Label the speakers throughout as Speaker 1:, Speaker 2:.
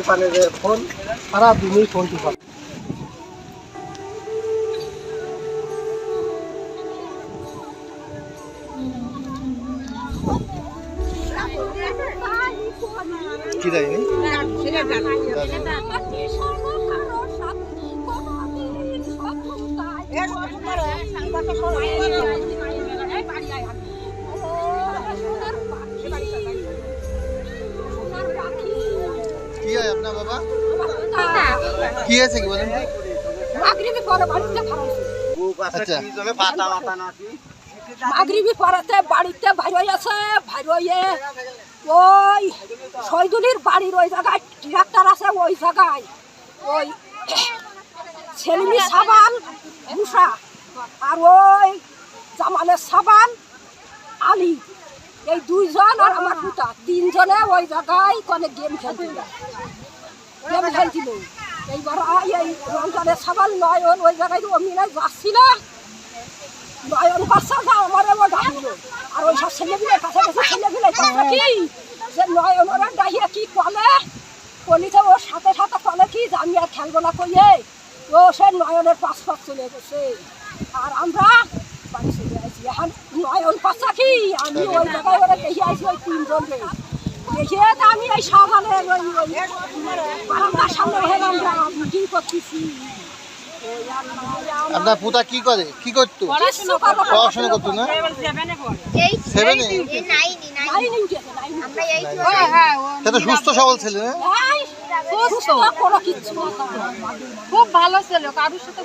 Speaker 1: দোকানের যে ফোন সারা দিনই ফোন টিপা।
Speaker 2: কি দেয়নি কি আপনার বাবা? কি আছে কি বলেন? তো? আচ্ছা।
Speaker 3: মাগরিবি পরাতে বাড়িতে আছে ভাই ওই শহীদুলির বাড়ির ওই জায়গায় ট্রাক্টর আছে ওই জায়গায়। ওই ছেলিমি সাবান মুসা আর ওই জামালের সাবান আলী। এই দুইজন আর আমার পুতা তিনজনে ওই জায়গায় কোনে গেম খেলছিল। গেম খেলছিল। এইবার এই রমজানের সাবান নয়ন ওই জায়গায় অমিনায় যাচ্ছিল। নয়ন বাচ্চা যা আমার ডাকলো। আর ওই সব ছেলেগুলোর কাছে কাছে ছেলেগুলো কি? যে নয়ন ওরা ডাইয়া কি কলে কলিতে ওর সাথে সাথে কলে কি যে আমি আর খেলব না কইয়ে? ও সে নয়নের পাশ পাশ চলে গেছে। আর আমরা এখন আমি ওই জায়গায় ওরা দেখে আসি ওই তিনজন দেখে আমি এই সকালে ওই ওই বারান্দার সামনে হলাম মিটিং করতেছি
Speaker 2: আপনার পুতা কি করে কি করতো পড়াশোনা করতো না সেভেনে সুস্থ সবল ছেলে না
Speaker 4: খুব ভালো ছিল কারোর সাথে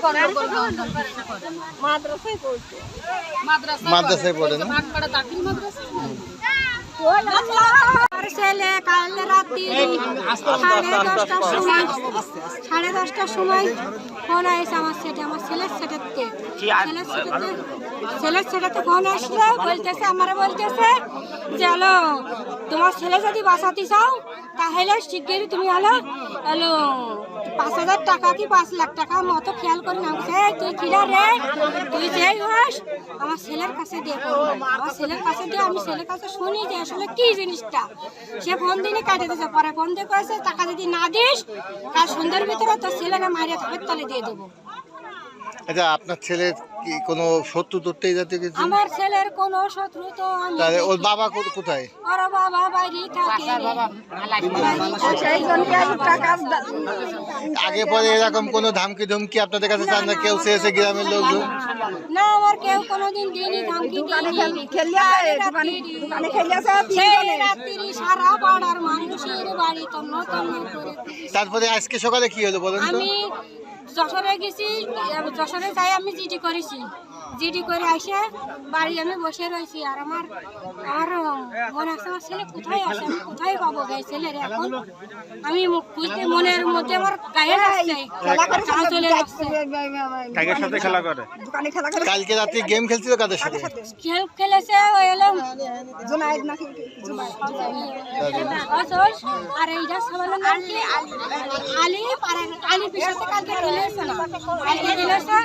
Speaker 3: মাদ্রাসায় পড়তো।
Speaker 2: মাদ্রাসায় পড়ে। না?
Speaker 4: ছেলে কাল রাত্রি সাড়ে দশটার সময় সাড়ে দশটার সময় ফোন আসে আমার সেটে আমার ছেলের সেটাতে। ছেলের সেটাতে ছেলের সেটাতে ফোন আসলো বলতেছে আমার বলতেছে যে হলো তোমার ছেলে যদি বাঁচাতে চাও, তাহলে শিগগিরই তুমি হলো হলো পাঁচ হাজার টাকা কি পাঁচ লাখ টাকা মতো খেয়াল করে নাম তুই কিনা রে? তুই যেই হোস, আমার ছেলের কাছে দিয়ে আমার ছেলের কাছে দিয়ে আমি ছেলের কাছে শুনি যে আসলে কি জিনিসটা। সে ফোন দিনে কাটে দিয়েছে পরে ফোন দিয়ে কয়েছে, টাকা যদি না দিস, কাল সন্ধ্যার ভিতরে তোর ছেলেরা মারিয়া থাকার তলে দিয়ে দেবো।
Speaker 2: আচ্ছা আপনার ছেলের কি কোনো শত্রু ধরতে যাতে কিছু?
Speaker 4: আমার ছেলের কোনো শত্রু তো আমি
Speaker 2: তাহলে ওর বাবা কো- কোথায়?
Speaker 4: ওর বাবা বাইরে থাকে।
Speaker 2: আগে পরে এরকম কোনো ধামকি ধমকি আপনাদের কাছে চান না? কেউ চেয়েছে গ্রামের লোকজন?
Speaker 4: না আমার কেউ কোনোদিন দিনই ধমকি দিইনি সেই রাত্রি সারা পাড়ার মানুষের বাড়ি তন্ন তন্ন করে
Speaker 2: তারপরে আজকে সকালে কি হলো বলেন তো?
Speaker 4: আমি যশোরে গেছি যশোরে যাই আমি জিডি করেছি। জিডি করে আসে বাড়ি আমি বসে রয়েছি। আর আমার আমার মনে আছে আমার ছেলে কোথায় আছে? আমি কোথায় পাবো গে ছেলের এখন? আমি মুখ খুঁজতে মনের মধ্যে আমার গায়ে আসছে চলে যাচ্ছে
Speaker 5: কাকের সাথে খেলা করে?
Speaker 2: কালকে রাত্রে গেম খেলছিল কাদের সাথে?
Speaker 4: খেল খেলেছে ওই হলো আর এইটা সবাই আলি। আলি আর আলি পিছাতে কালকে খেলেছে না। কালকে খেলেছে।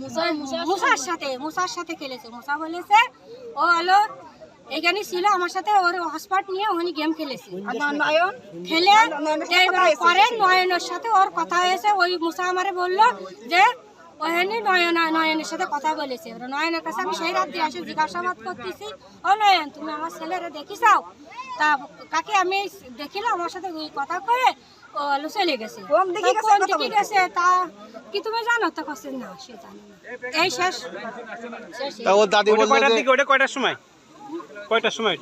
Speaker 4: মুসার সাথে মুসার সাথে খেলেছে। মুসা বলেছে ও হলো এখানে ছিল আমার সাথে ওর হসপিটাল নিয়ে ওখানে গেম খেলেছে। খেলে পরে নয়নের সাথে ওর কথা হয়েছে। ওই মুসা আমারে বলল যে ওখানে নয়ন নয়নের সাথে কথা বলেছে। নয়নের কাছে আমি সেই রাত্রে এসে জিজ্ঞাসাবাদ করতেছি ও নয়ন তুমি আমার ছেলেরা দেখিসাও তা কাকে আমি দেখিলাম আমার সাথে কথা কয়ে ও হলো চলে গেছে। কোন দিকে গেছে তা কি তুমি জানো? তা কাছে না সে জানে না। এই শেষ।
Speaker 2: তা ও দাদি বলল
Speaker 5: কয়টার দিকে? ওটা কয়টার সময়? কয়টার সময়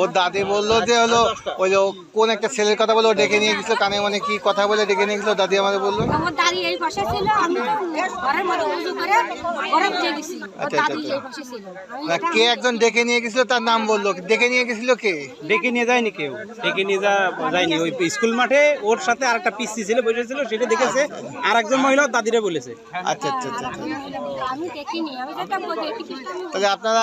Speaker 2: ওর দাদি বলল যে হলো ওই যে কোন একটা ছেলের কথা বলে ডেকে নিয়ে গেছিল কানে মানে কি কথা বলে ডেকে নিয়ে গেছিল দাদি আমাদের বলল।
Speaker 4: আমার দাদি এই পাশে ছিল আমি তো ঘরের মধ্যে উজু করে ঘরে দিয়ে গেছি
Speaker 2: আচ্ছা,
Speaker 4: দাদি
Speaker 2: আচ্ছা।
Speaker 4: এই পাশে ছিল।
Speaker 2: কে একজন ডেকে নিয়ে গেছিল তার নাম বলল। ডেকে নিয়ে গেছিল কে?
Speaker 5: ডেকে নিয়ে যায়নি কেউ। ডেকে নিয়ে যা যায়নি। ওই স্কুল মাঠে ওর সাথে আর একটা পিসি ছেলে বসেছিল সেটা দেখেছে। আর একজন মহিলা দাদিরা বলেছে।
Speaker 2: আচ্ছা আচ্ছা আচ্ছা
Speaker 4: আমি দেখিনি আমি যেটা বলি
Speaker 2: তাহলে আপনারা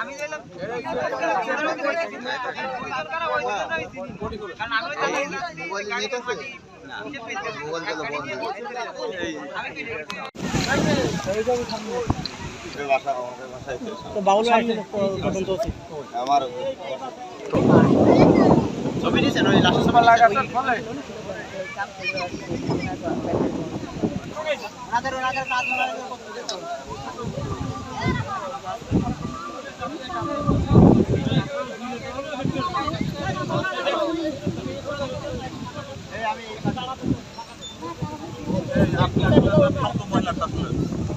Speaker 5: জায়গা দেন এই যে যে নয়নের
Speaker 6: আমি তো
Speaker 7: মোবাইলে নেট আছে মোবাইল গেল বন্ধ আমার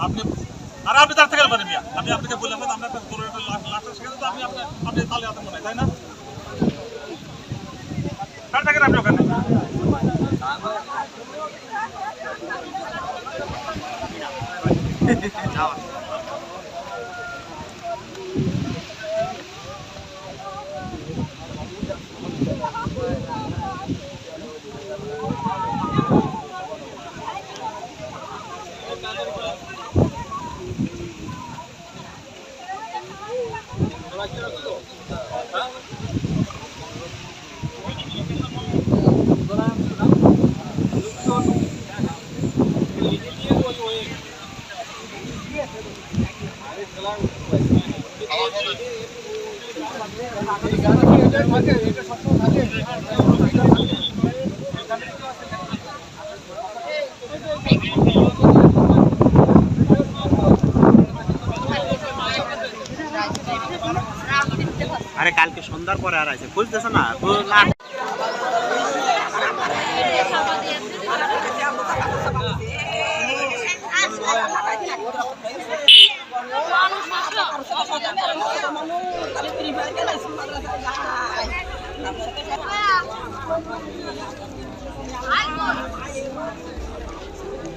Speaker 6: আপনি আরে আপনি তার থেকে পারেন মিয়া। আমি আপনাকে বললাম আমরা একটা গরুর লাশ লাশ সেখানে আপনি আপনি আপনি তালে হাতে মনে তাই না? কার থাকেন আপনি ওখানে।
Speaker 1: আরে কালকে সন্ধ্যার পরে আর আছে। বুঝতেছ না? খোঁজ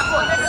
Speaker 4: ও